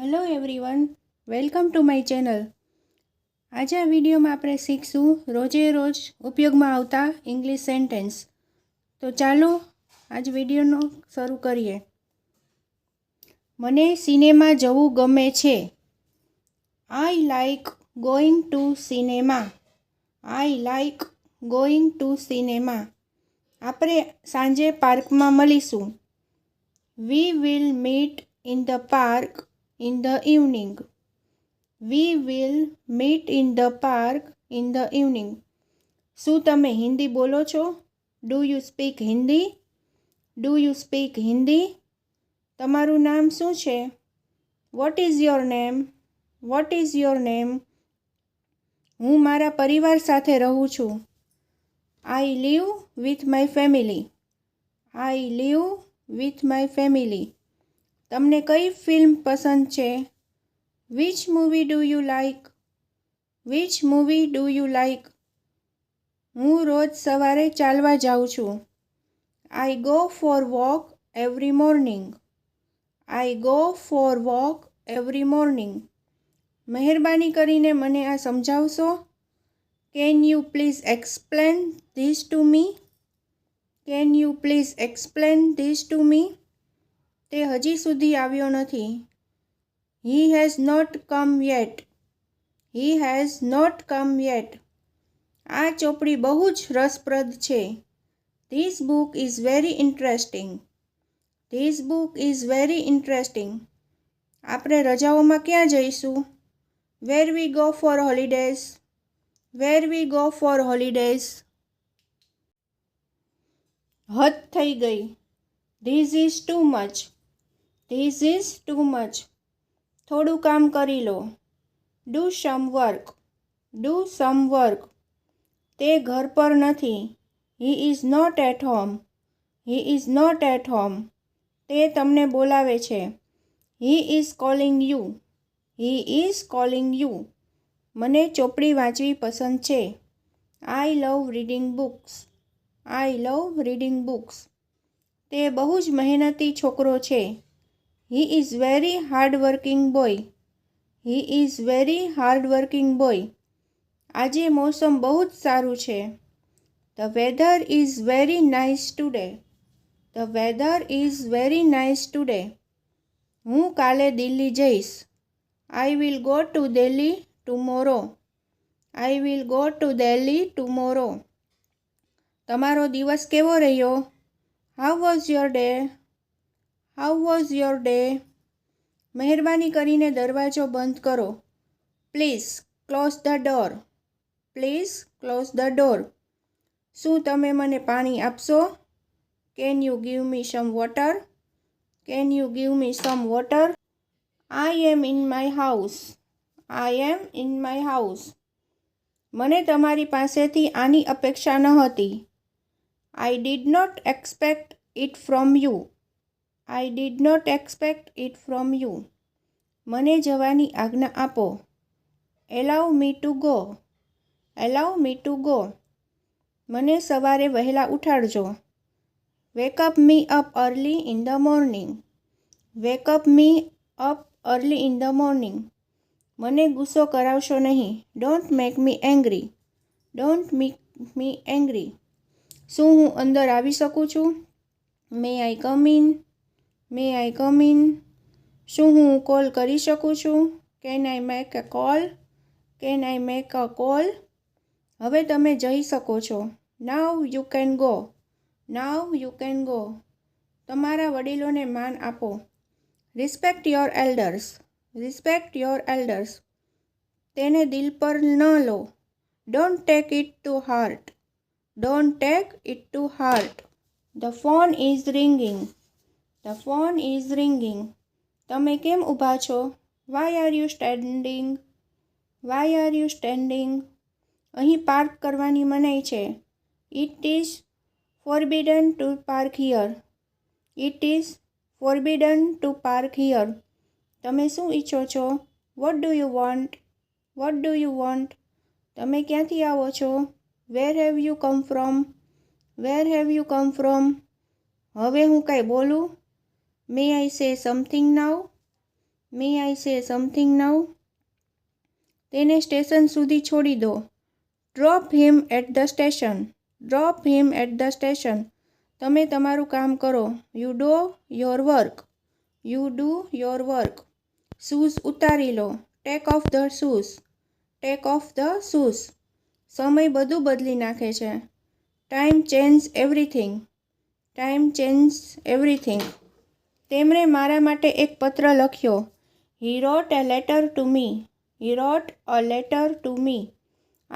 Hello everyone welcome to my channel આજે આ વિડીયોમાં આપણે શીખશું રોજે રોજ ઉપયોગમાં આવતા ઇંગ્લિશ સેન્ટેન્સ તો ચાલો આજ વિડીયોનો શરૂ કરીએ મને સિનેમા જવું ગમે છે I like going to cinema I like going to cinema આપણે સાંજે પાર્કમાં મળીશું we will meet in the park in the evening. We will meet in the park in the evening શું તમે હિન્દી બોલો છો do you speak Hindi do you speak Hindi તમારું નામ શું છે what is your name what is your name હું મારા પરિવાર સાથે રહું છું I live with my family I live with my family તમને કઈ ફિલ્મ પસંદ છે which movie do you like which movie do you like હું રોજ સવારે ચાલવા જાઉં છું I go for walk every morning I go for walk every morning મહેરબાની કરીને મને આ સમજાવશો can you please explain this to me can you please explain this to me તે હજી સુધી આવ્યો નથી he has not come yet he has not come yet આ ચોપડી બહુ જ રસપ્રદ છે this book is very interesting this book is very interesting આપણે રજાઓમાં ક્યાં જઈશું where we go for holidays where we go for holidays હદ થઈ ગઈ this is too much this is too much થોડું કામ કરી લો do some work do some work તે ઘર પર નથી he is not at home he is not at home તે તમને બોલાવે છે he is calling you he is calling you મને ચોપડી વાંચવી પસંદ છે I love reading books I love reading books તે બહુ જ મહેનતી છોકરો છે he is very hard working boy he is very hard working boy આજે મોસમ બહુ જ સારું છે the weather is very nice today the weather is very nice today હું કાલે દિલ્હી જઈશ I will go to Delhi tomorrow I will go to Delhi tomorrow તમારો દિવસ કેવો રહ્યો how was your day how was your day મહેરબાની કરીને દરવાજો બંધ કરો please close the door please close the door શું તમે મને પાણી આપશો can you give me some water can you give me some water I am in my house I am in my house મને તમારી પાસેથી આની અપેક્ષા ન હતી I did not expect it from you I did not expect it from you મને જવાની આજ્ઞા આપો allow me to go allow me to go મને સવારે વહેલા ઉઠાડજો wake up me up early in the morning wake up me up early in the morning મને ગુસ્સો કરાવશો નહીં don't make me angry don't make me angry શું હું અંદર આવી શકું છું મે આઈ come in May I come in શું હું કોલ કરી શકું છું can I make a call can I make a call હવે તમે જઈ શકો છો now you can go now you can go તમારા વડીલોને માન આપો respect your elders respect your elders તેને દિલ પર ન લો don't take it to heart don't take it to heart the phone is ringing the phone is ringing તમે કેમ ઊભા છો why are you standing why are you standing અહીં પાર્ક કરવાની મનાઈ છે it is forbidden to park here it is forbidden to park here તમે શું ઈચ્છો છો what do you want what do you want તમે ક્યાંથી આવો છો where have you come from where have you come from હવે હું કાંઈ બોલું મે આઈ સે સમથિંગ now? મે આઈ સે સમથિંગ now? તેને સ્ટેશન સુધી છોડી દો drop him at the station drop him at the station તમે તમારું કામ કરો you do your work you do your work shoes ઉતારી લો take off the shoes take off the shoes સમય બધું બદલી નાખે છે time change everything time change everything તેમણે મારા માટે એક પત્ર લખ્યો he wrote a letter to me he wrote a letter to me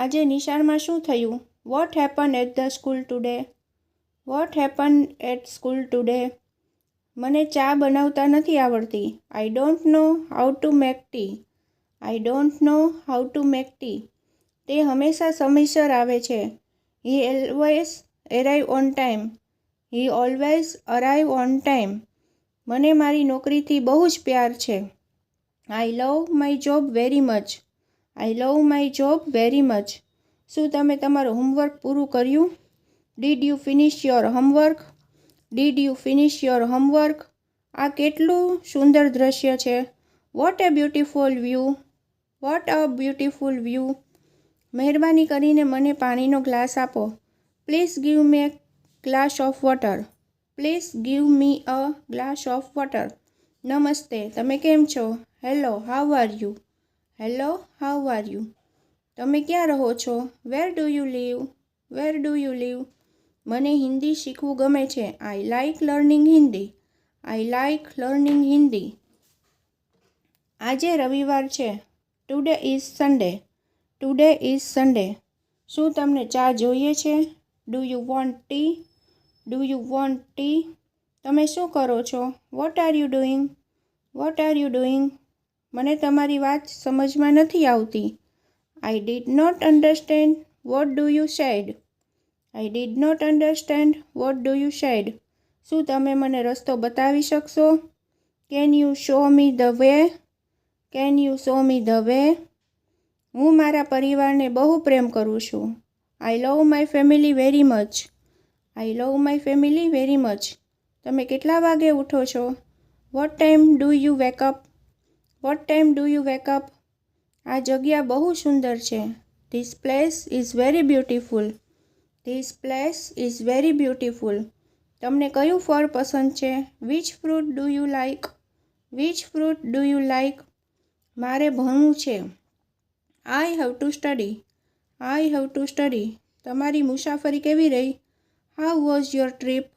આજે નિશાળમાં શું થયું what happen at the school today what happen at school today મને ચા બનાવતા નથી આવડતી I don't know how to make tea I don't know how to make tea તે હંમેશા સમયસર આવે છે he always arrive on time he always arrive on time મને મારી નોકરીથી બહુ જ પ્યાર છે I love my job very much I love my job very much શું તમે તમારું હોમવર્ક પૂરું કર્યું did you finish your homework did you finish your homework આ કેટલું સુંદર દ્રશ્ય છે what a beautiful view what a beautiful view મહેરબાની કરીને મને પાણીનો ગ્લાસ આપો please give me glass of water please give me a glass of water નમસ્તે તમે કેમ છો hello how are you hello how are you તમે ક્યાં રહો છો where do you live where do you live મને હિન્દી શીખવું ગમે છે I like learning Hindi I like learning Hindi આજે રવિવાર છે today is Sunday today is Sunday શું તમને ચા જોઈએ છે do you want tea do you want tea તમે શું કરો છો what are you doing what are you doing મને તમારી વાત સમજમાં નથી આવતી I did not understand what do you said I did not understand what do you said શું તમે મને રસ્તો બતાવી શકશો can you show me the way can you show me the way હું મારા પરિવારને બહુ પ્રેમ કરું છું I love my family very much I love my family very much તમે કેટલા વાગે ઉઠો છો what time do you wake up what time do you wake up આ જગ્યા બહુ સુંદર છે this place is very beautiful this place is very beautiful તમને કયું ફળ પસંદ છે which fruit do you like which fruit do you like મારે ભણવું છે I have to study I have to study તમારી મુસાફરી કેવી રહી હાઉ વોઝ યોર ટ્રીપ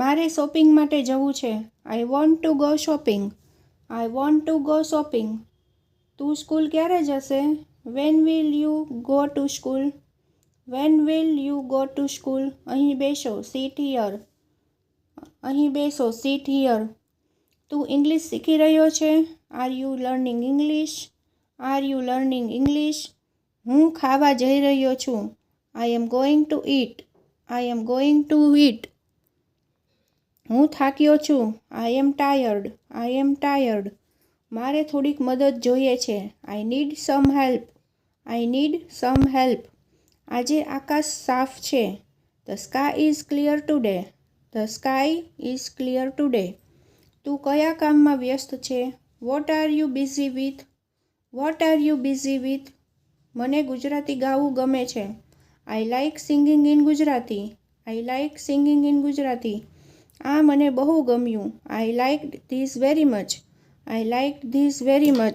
મારે શોપિંગ માટે જવું છે I want to go shopping I want to go shopping તું સ્કૂલ ક્યારે જશે when will you go to school when will you go to school અહીં બેસો સીટ હિયર અહીં બેસો સીટ હિયર તું ઇંગ્લિશ શીખી રહ્યો છે are you learning English are you learning English હું ખાવા જઈ રહ્યો છું I am going to eat I am going to eat હું થાક્યો છું I M tired I M tired મારે થોડીક મદદ જોઈએ છે I need some help I need some help આજે આકાશ સાફ છે the sky is clear today the sky is clear today તું કયા કામમાં વ્યસ્ત છે what are you busy with what are you busy with મને ગુજરાતી ગાવું ગમે છે I like singing in Gujarati I like singing in Gujarati આ મને બહુ ગમ્યું I like this very much I like this very much